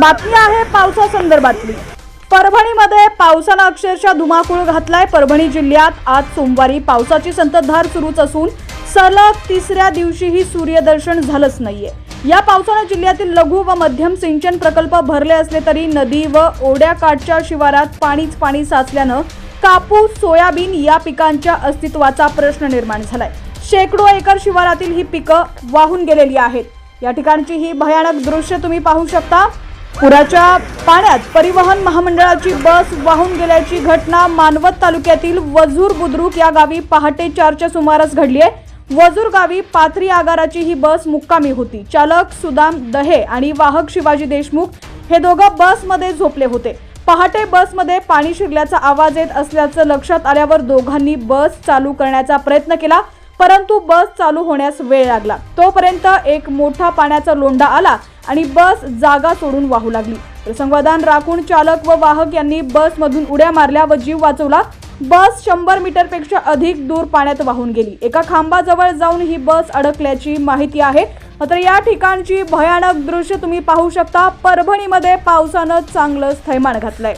बातमी आहे पावसासंदर्भातली. परभणीमध्ये पावसानं अक्षरशः धुमाकूळ घातलाय. परभणी जिल्ह्यात आज सोमवारी पावसाची संततधार सुरूच असून सलग तिसऱ्या दिवशीही सूर्यदर्शन झालंच नाहीये. या पावसानं जिल्ह्यातील लघु व मध्यम सिंचन प्रकल्प भरले असले तरी नदी व ओढ्याकाठच्या शिवारात पाणीच पाणी साचल्यानं कापूस सोयाबीन या पिकांच्या अस्तित्वाचा प्रश्न निर्माण झालाय. शेकडो एकर शिवारातील ही पिकं वाहून गेलेली आहेत. या ठिकाणची ही भयानक दृश्य तुम्ही पाहू शकता. पुराच्या पाण्यात परिवहन महामंडळाची बस वाहून गेल्याची घटना मानवत तालुक्यातील वजूर बुद्रुक या गावी पहाटे चारच्या सुमारास घडली आहे. वजूर गावी पाथरी आगाराची ही बस मुक्कामी होती. चालक सुदाम दहे आणि वाहक शिवाजी देशमुख हे दोघं बसमध्ये झोपले होते. पहाटे बसमध्ये पाणी शिरल्याचा आवाज येत असल्याचं लक्षात आल्यावर दोघांनी बस चालू करण्याचा प्रयत्न केला. परंतु बस चालू होण्यास वेळ लागला. तोपर्यंत एक मोठा पाण्याचा लोंढा आला आणि बस जागा सोडून वाहू लागली. प्रसंगवादान राखून चालक व वाहक यांनी बसमधून उड्या मारल्या व जीव वाचवला. बस शंभर मीटरपेक्षा अधिक दूर पाण्यात वाहून गेली. एका खांबाजवळ जाऊन ही बस अडकल्याची माहिती आहे. मात्र या ठिकाणची भयानक दृश्य तुम्ही पाहू शकता. परभणीमध्ये पावसानं चांगलंच थैमान घातलंय.